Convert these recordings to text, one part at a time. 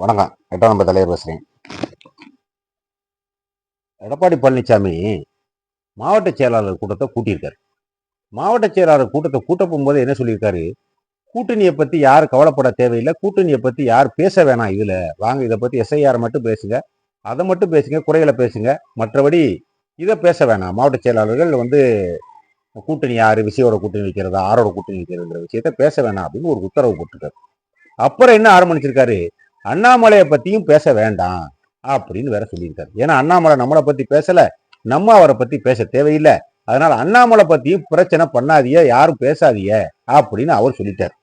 வணக்கம். எட்டாம் நம்பர் தலைவர் பேசுகிறேன் எடப்பாடி பழனிசாமி மாவட்ட செயலாளர் கூட்டத்தை கூட்டியிருக்காரு. மாவட்ட செயலாளர் கூட்டத்தை கூட்ட போகும்போது என்ன சொல்லியிருக்காரு? கூட்டணியை பற்றி யார் கவலைப்பட தேவையில்லை. கூட்டணியை பற்றி யார் பேச வேணாம் இதில். வாங்க இதை பற்றி எஸ்ஐஆர் மட்டும் பேசுங்க. அதை மட்டும் பேசுங்க குறைகளை பேசுங்க. மற்றபடி இதை பேச வேணாம். மாவட்ட செயலாளர்கள் வந்து கூட்டணி யார்? விசையோட கூட்டணி வைக்கிறதா? ஆரோட கூட்டணி வைக்கிறதுங்கிற விஷயத்த பேச வேணாம் அப்படின்னு ஒரு உத்தரவு போட்டிருக்காரு. அப்புறம் என்ன ஆரம்பிச்சிருக்காரு? அண்ணாமலையை பற்றியும் பேச வேண்டாம் அப்படின்னு வேற சொல்லியிருக்காரு. ஏன்னா அண்ணாமலை நம்மளை பற்றி பேசலை நம்ம அவரை பற்றி பேச தேவையில்லை. அதனால் அண்ணாமலை பற்றியும் பிரச்சனை பண்ணாதிய யாரும் பேசாதிய அப்படின்னு அவர் சொல்லிட்டார்.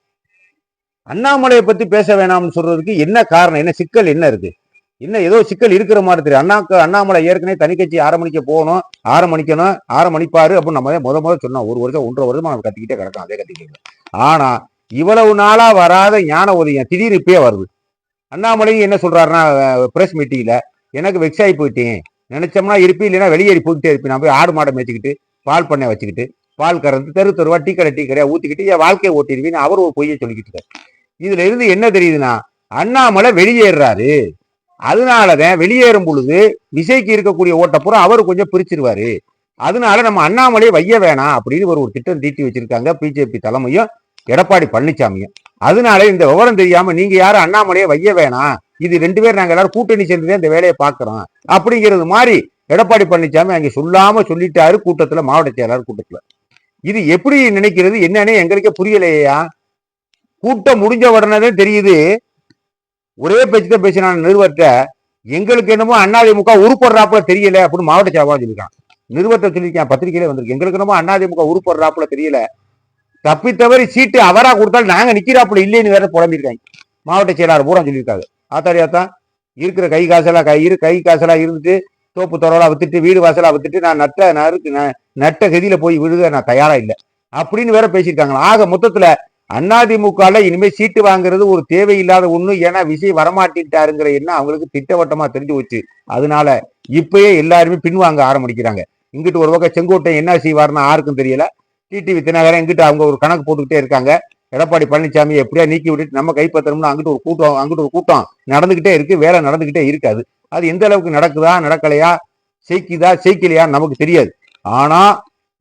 அண்ணாமலையை பற்றி பேச வேணாம்னு சொல்றதுக்கு என்ன காரணம் என்ன சிக்கல் என்ன இருக்கு? என்ன ஏதோ சிக்கல் இருக்கிற மாதிரி தெரியும் அண்ணா அண்ணாமலை ஏற்கனவே தனி கட்சி ஆரம்பிக்க போகணும் ஆரம்பிக்கணும் ஆரம்பிப்பாரு அப்படின்னு நம்ம முத முத சொன்னோம். ஒரு வருஷம் ஒன்றரை வருஷமா நம்ம கத்திக்கிட்டே கிடக்கும் அதே கத்திக்கிட்டு. ஆனால் இவ்வளவு நாளா வராத ஞான உதயம் திடீர் இப்பயே வருது. அண்ணாமலையும் என்ன சொல்றாருன்னா பிரஸ் மீட்டிங்ல எனக்கு வெக்ஸ் ஆகி போயிட்டேன் நினைச்சோம்னா இருப்பி இல்லைன்னா வெளியேறி போயிட்டே இருப்பேன். நான் போய் ஆடு மாடை மேய்ச்சிக்கிட்டு பால் பண்ணை வச்சுக்கிட்டு பால் கறந்து தெரு தெருவா டீ கடை டீ கடையா ஊத்திக்கிட்டு என் வாழ்க்கையை ஓட்டிடுவேன் அவர் ஒரு பொய்யை சொல்லிக்கிட்டு இருக்காரு. இதுல இருந்து என்ன தெரியுதுன்னா அண்ணாமலை வெளியேறாரு அதனாலதான் வெளியேறும் பொழுது விசைக்கு இருக்கக்கூடிய ஓட்ட பூரா அவர் கொஞ்சம் பிரிச்சிருவாரு. அதனால நம்ம அண்ணாமலையை வைய வேணாம் அப்படின்னு ஒரு ஒரு திட்டம் தீட்டி வச்சிருக்காங்க. பிஜேபி தலைமையும் எடப்பாடி பழனிசாமியும் அதனால இந்த விவரம் தெரியாம நீங்க யாரும் அண்ணாமலையை வைய வேணாம். இது ரெண்டு பேர் நாங்க எல்லாரும் கூட்டணி சேர்ந்துதான் இந்த வேலையை பாக்குறோம் அப்படிங்கிறது மாதிரி எடப்பாடி பழனிசாமி அங்க சொல்லாம சொல்லிட்டாரு கூட்டத்துல மாவட்ட செயலாளர் கூட்டத்துல. இது எப்படி நினைக்கிறது என்னன்னு எங்களுக்கே புரியலையா? கூட்டம் முடிஞ்ச உடனே தான் தெரியுது. ஒரே பேச்சு தான் பேசினான் நிறுவர்கிட்ட எங்களுக்கு என்னமோ அண்ணாதிமுக உருப்படுறாப்புல தெரியல அப்படின்னு மாவட்ட சேவா சொல்லியிருக்கான். நிறுவத்தை சொல்லியிருக்கேன் பத்திரிகையிலே வந்திருக்கு. எங்களுக்கு என்னமோ அண்ணாதிமுக உருப்படுறாப்புல தெரியல. தப்பி தவறி சீட்டு அவரா கொடுத்தாலும் நாங்க நிக்கிறாப்புல இல்லைன்னு வேற புலம்பிருக்காங்க மாவட்ட செயலாளர் பூரா சொல்லியிருக்காங்க ஆத்தாரியாத்தான் இருக்கிற கை காசெல்லாம் கை இரு கை காசெல்லாம் இருந்துட்டு தோப்பு தொரலா வித்துட்டு வீடு வாசலாக வித்துட்டு நான் நட்ட நறுக்கு ந- நட்ட கதியில போய் விழுத நான் தயாரா இல்லை. அப்படின்னு வேற பேசியிருக்காங்க ஆக மொத்தத்துல அதிமுகல இனிமே சீட்டு வாங்குறது ஒரு தேவையில்லாத ஒண்ணு ஏன்னா விஜய் வரமாட்டிட்டாருங்கிற எண்ணம் அவங்களுக்கு திட்டவட்டமா தெரிஞ்சு போச்சு. அதனால இப்பயே எல்லாருமே பின்வாங்க ஆரம்பிக்கிறாங்க. இங்கிட்டு ஒரு பக்கம் செங்கோட்டை என்ன செய்வாருன்னு யாருக்கும் தெரியல. டிடிவி தினகரன் எங்கிட்ட அவங்க ஒரு கணக்கு போட்டுக்கிட்டே இருக்காங்க. எடப்பாடி பழனிசாமி எப்படியா நீக்கி விட்டுட்டு நம்ம கைப்பற்றணும்னு அங்கிட்டு ஒரு கூட்டம் அங்கிட்டு ஒரு கூட்டம் நடந்துகிட்டே இருக்கு. வேலை நடந்துகிட்டே இருக்காது. அது எந்த அளவுக்கு நடக்குதா நடக்கலையா செய்கிதா செய்கலையா நமக்கு தெரியாது. ஆனா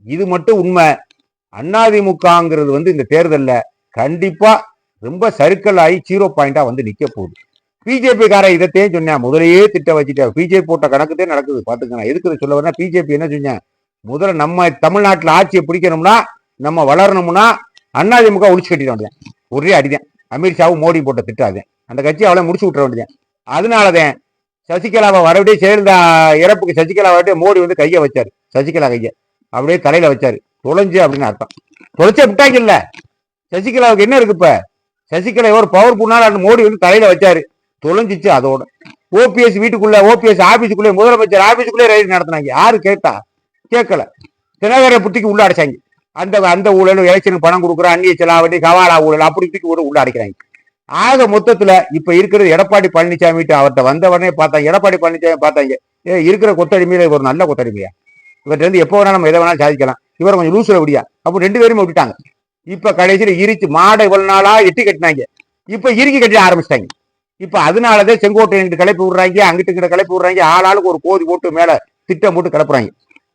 இது மட்டும் உண்மை. அதிமுகங்கிறது வந்து இந்த தேர்தலில் கண்டிப்பா ரொம்ப சர்க்கிள் ஆகி ஜீரோ பாயிண்டா வந்து நிக்க போகுது. பிஜேபி கார இதைத்தையும் சொன்னேன். முதலையே திட்ட வச்சுட்டேன் பிஜேபி போட்ட கணக்குதே நடக்குது. பாத்துக்கணும் எதுக்கு சொல்ல வரேன்னா பிஜேபி என்ன சொன்னேன்? முதல்ல நம்ம தமிழ்நாட்டில் ஆட்சியை பிடிக்கணும்னா நம்ம வளரணும்னா அதிமுக ஒழிச்சு கட்டிட வேண்டியது ஒரே அடிதான். அமித்ஷாவும் மோடி போட்ட திட்டாதேன் அந்த கட்சி அவளை முடிச்சு விட்டுற வேண்டியது அதனாலதான் சசிகலாவை வரவிட்டே ஜெயலலிதா இறப்புக்கு சசிகலா வரவிட்டே மோடி வந்து கையை வச்சாரு. சசிகலா கையை. அப்படியே தலையில வச்சாரு. தொலைஞ்சு அப்படின்னு அர்த்தம். தொலைச்ச விட்டாங்க இல்ல. சசிகலாவுக்கு என்ன இருக்கு இப்ப? சசிகலா ஒரு பவர் அந்த மோடி வந்து தலையில வச்சாரு. தொலைஞ்சிச்சு அதோட. ஓபிஎஸ் வீட்டுக்குள்ள ஓபிஎஸ் ஆபீஸுக்குள்ளே முதலமைச்சர் ஆபீஸுக்குள்ளே ரைடு நடத்தினாங்க. யாரு கேட்டா? கேட்கல. தினகர புத்திக்கு உள்ள அடைச்சாங்க. அந்த அந்த ஊழல் எலெக்ஷனுக்கு பணம் கொடுக்குற அந்நிய செலாவணி கவாலா ஊழல் அப்படி இப்படி கூட உள்ள அடைக்கிறாங்க. ஆக மொத்தத்துல இப்ப இருக்கிறது எடப்பாடி பழனிசாமிட்டு அவர்கிட்ட வந்த உடனே பார்த்தாங்க. எடப்பாடி பழனிசாமி பார்த்தாங்க ஏ இருக்கிற கொத்தடிமையில ஒரு நல்ல கொத்தடிமையா? இவர்கிட்ட இருந்து எப்போ வேணா நம்ம எதை வேணாலும் சாதிக்கலாம். இவரை கொஞ்சம் லூசுல விடியா? அப்போ ரெண்டு பேரும் விட்டுட்டாங்க. இப்ப கடைசியில இரிச்சு மாடை இவ்வளவு நாளா எட்டி கட்டினாங்க. இப்ப இறுக்கி கட்டிட ஆரம்பிச்சிட்டாங்க. இப்ப அதனாலதான் செங்கோட்டை எங்கிட்ட கிளப்பி விடுறாங்க அங்கிட்டு கிட்ட கிளப்பி விடுறாங்க. ஆளாளுக்கு ஒரு கோதி போட்டு மேல திட்டம் போட்டு கிளப்புறாங்க.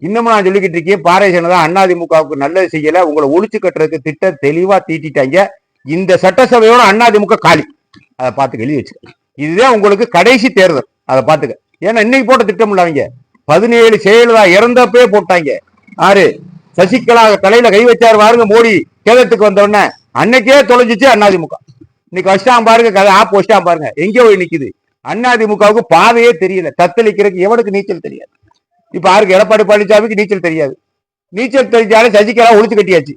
இன்னமும் நான் சொல்லிக்கிட்டு இருக்கேன் பாரேசன் தான் அதிமுகவுக்கு நல்லது செய்யல. உங்களை ஒழிச்சு கட்டுறதுக்கு திட்டம் தெளிவா தீட்டிட்டாங்க. இந்த சட்டசபையோட அதிமுக காலி. அதை பார்த்து எழுதி வச்சுக்க இதுதான் உங்களுக்கு கடைசி தேர்தல். அதை பார்த்துக்க. ஏன்னா இன்னைக்கு போட்ட திட்டம் இல்ல அவங்க. பதினேழு செயலா இறந்தப்பே போட்டாங்க. ஆறு சசிகலா தலையில கை வச்சார் பாருங்க மோடி. கேதத்துக்கு வந்த அன்னைக்கே தொலைஞ்சிச்சு அதிமுக இன்னைக்கு வச்சிட்டான் பாருங்க கதை ஆப் வச்சிட்டான் பாருங்க. எங்கே போய் நிக்குது. அதிமுகவுக்கு பாதையே தெரியல. தத்தளிக்கிறதுக்கு எவனுக்கு நீச்சல் தெரியாது. இப்ப யாருக்கு எடப்பாடி பழனிசாமிக்கு நீச்சல் தெரியாது. நீச்சல் தெரிஞ்சாலும் சசிகலா ஒழிச்சு கட்டியாச்சு.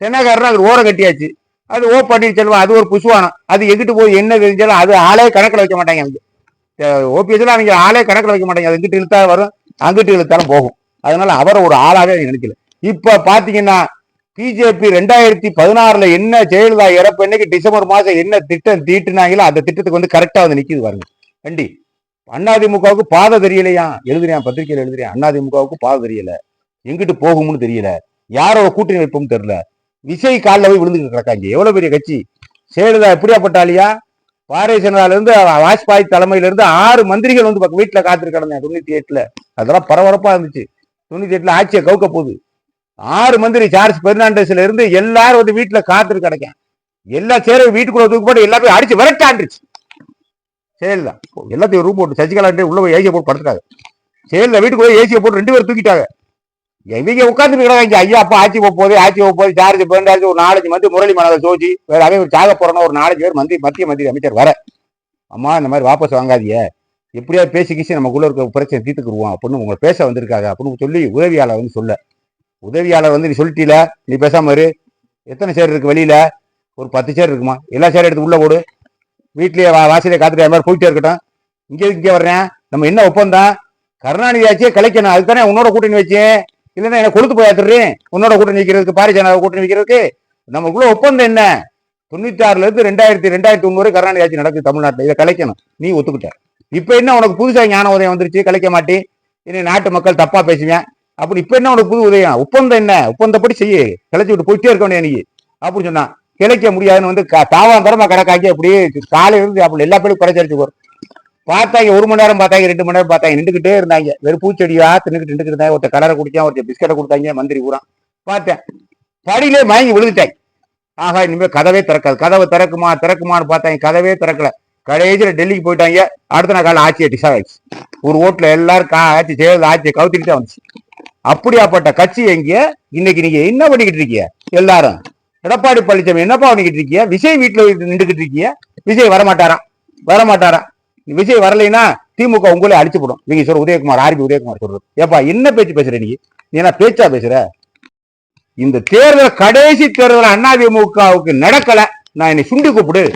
தென்னகாரன் அது ஓரம் கட்டியாச்சு. அது ஓ பன்னீர்செல்வம் அது ஒரு புசுவானம். அது எங்கிட்டு போய் என்ன தெரிஞ்சாலும் அது ஆளே கணக்கில் வைக்க மாட்டாங்க அவங்க. ஓபிஎஸ்ல அவங்க ஆளே கணக்கில் வைக்க மாட்டாங்க. அது இங்கிட்டு இழுத்தா வரும் அங்கிட்டு இழுத்தாலும் போகும். அதனால அவரை ஒரு ஆளாவே நினைக்கல. இப்ப பாத்தீங்கன்னா பிஜேபி ரெண்டாயிரத்தி பதினாறுல என்ன ஜெயலலிதா இறப்பு இன்னைக்கு டிசம்பர் மாசம் என்ன திட்டம் தீட்டுனாங்களோ அந்த திட்டத்துக்கு வந்து கரெக்டா வந்து நிக்குது பாருங்க. வண்டி. அதிமுகவுக்கு பாதை தெரியலையா? எழுதுறேன் பத்திரிகையில் எழுதுறியான் அதிமுகவுக்கு பாதை தெரியல. எங்கிட்டு போகும்னு தெரியல. யாரோட கூட்டணி வைப்போம்னு தெரியல. விசை காலில் போய் விழுந்து கிடக்காங்க. எவ்வளவு பெரிய கட்சி? ஜெயலலிதா எப்படியாப்பட்டாலியா? பாரதிய ஜனதால இருந்து வாஜ்பாய் தலைமையில இருந்து ஆறு மந்திரிகள் வந்து பக்க- வீட்டுல காத்துட்டு கிடந்தேன் தொண்ணூத்தி எட்டுல. அதெல்லாம் பரபரப்பா இருந்துச்சு. தொண்ணூத்தி எட்டுல ஆட்சியை கவுக்க போகுது. ஆறு மந்திரி சார்ஜ் பெர்னாண்டஸ்ல இருந்து எல்லாரும் வந்து வீட்டுல காத்துட்டு கிடக்கேன். எல்லா சேரும் வீட்டுக்குள்ள தூக்கப்பட்டு போட்டு எல்லாத்தையும் அடிச்சு விரட்டாண்டுச்சு சரிதான் எல்லாத்தையும் ரூம் போட்டு சசிகலாண்டே உள்ள போய் ஏசியை போட்டு படுத்துட்டாங்க. சேல்ல வீட்டுக்கு போய் ஏசியை போட்டு ரெண்டு பேரும் தூக்கிட்டாங்க. இவங்க உட்காந்துட்டு கிடக்காங்க. ஐயா அப்பா ஆட்சி போக போகுது ஆட்சி போக போகுது சார்ஜ் பெர்னாண்டஸ் ஒரு நாலஞ்சு மந்திரி முரளி மனதை சோச்சி வேற அதே ஒரு சாக போறோம்னா ஒரு நாலஞ்சு பேர் மந்திரி மத்திய மந்திரி அமைச்சர் வர. அம்மா இந்த மாதிரி வாபஸ் வாங்காதீங்க. எப்படியாவது பேசி கீசி நமக்குள்ள இருக்க பிரச்சனை தீர்த்துக்குருவோம் அப்படின்னு உங்களை பேச வந்திருக்காங்க. அப்படின்னு சொல்லி உதவியாளர் வந்து சொல்ல. உதவியாளர் வந்து நீ சொல்லிட்டீல நீ பேசாம இரு. எத்தனை சேர் இருக்கு வெளியில? ஒரு பத்து சேர் இருக்குமா? எல்லா சேர் எடுத்து உள்ள போடு. வீட்லயே வா வாசலே காத்துட்டு மாதிரி போயிட்டே இருக்கட்டும். இங்கே இங்கே வர்றேன். நம்ம என்ன ஒப்பந்தம்? கருணாநிதி ஆச்சே கலைக்கணும். தானே உன்னோட கூட்டணி வச்சேன். இல்லைன்னா என்ன கொடுத்து போயாத்துறேன் உன்னோட கூட்டணி வைக்கிறதுக்கு பாரி ஜனதா கூட்டணி வைக்கிறதுக்கு. நமக்குள்ள ஒப்பந்தம் என்ன? தொண்ணூத்தி ஆறுல இருந்து ரெண்டாயிரத்தி ரெண்டாயிரத்தி ஒன்று வரை கருணாநிதி ஆட்சி நடக்குது தமிழ்நாட்டில். இதை கலைக்கணும். நீ ஒத்துக்கிட்ட. இப்ப என்ன உனக்கு புதுசா ஞான உதயம் வந்துருச்சு? கலைக்க மாட்டி இனி நாட்டு மக்கள் தப்பா பேசுவேன். அப்படி இப்ப என்ன உனக்கு புது உதயம்? ஒப்பந்தம் என்ன? ஒப்பந்தப்படி செய்ய. கிளச்சி விட்டு போயிட்டே இருக்க வேண்டிய நீ. அப்படின்னு சொன்னான். கிளைக்க முடியாதுன்னு வந்து க- தாவாந்தரமா கிடக்காக்கி அப்படியே காலையில இருந்து அப்படி எல்லா பேரும் குறைச்சரிச்சு வரும் பார்த்தாங்க ஒரு மணி நேரம் பார்த்தாங்க ரெண்டு மணி நேரம் பார்த்தாங்க நின்றுக்கிட்டே இருந்தாங்க. வெறும் பூச்செடியா தின்னுக்கிட்டு நின்றுக்கிட்டு இருந்தாங்க. ஒருத்தர் கலரை குடித்தான் ஒருத்தர் பிஸ்கட்டை கொடுத்தாங்க மந்திரி பூரா. பார்த்தேன். படியிலே மயங்கி விழுந்துட்டாங்க ஆகா இனிமேல் கதவே திறக்காது. கதவை திறக்குமா திறக்குமான்னு பார்த்தாங்க. கதவே திறக்கல. கடைசியில் டெல்லிக்கு போயிட்டாங்க. அடுத்த நாள் காலை ஆட்சியை டிசா ஆயிடுச்சு. ஒரு ஓட்டில் எல்லாரும் கா- ஆட்சி சேர்ந்து ஆட்சியை கவுத்திட்டு தான் வந்துச்சு. அப்படியாப்பட்ட கட்சி எங்கே? இன்னைக்கு நீங்க என்ன பண்ணிக்கிட்டு இருக்கீங்க? எல்லாரும். எடப்பாடி பழனிசாமி என்னப்பா பண்ணிக்கிட்டு இருக்கீங்க? விஜய் வீட்டுல நின்றுக்கிட்டு இருக்கீங்க. விஜய் வரமாட்டாராம். வரமாட்டாராம். விஜய் வரலைன்னா திமுக உங்களே அடிச்சு போடும் நீங்க சொல்ற உதயகுமார் ஆர்பி உதயகுமார் சொல்றது. ஏப்பா என்ன பேச்சு பேசுற நீ? நீ என்ன பேச்சா பேசுற? இந்த தேர்தல் கடைசி தேர்தல் அதிமுகவுக்கு நடக்கல. நான் என்னை சுண்டி கூப்பிடு.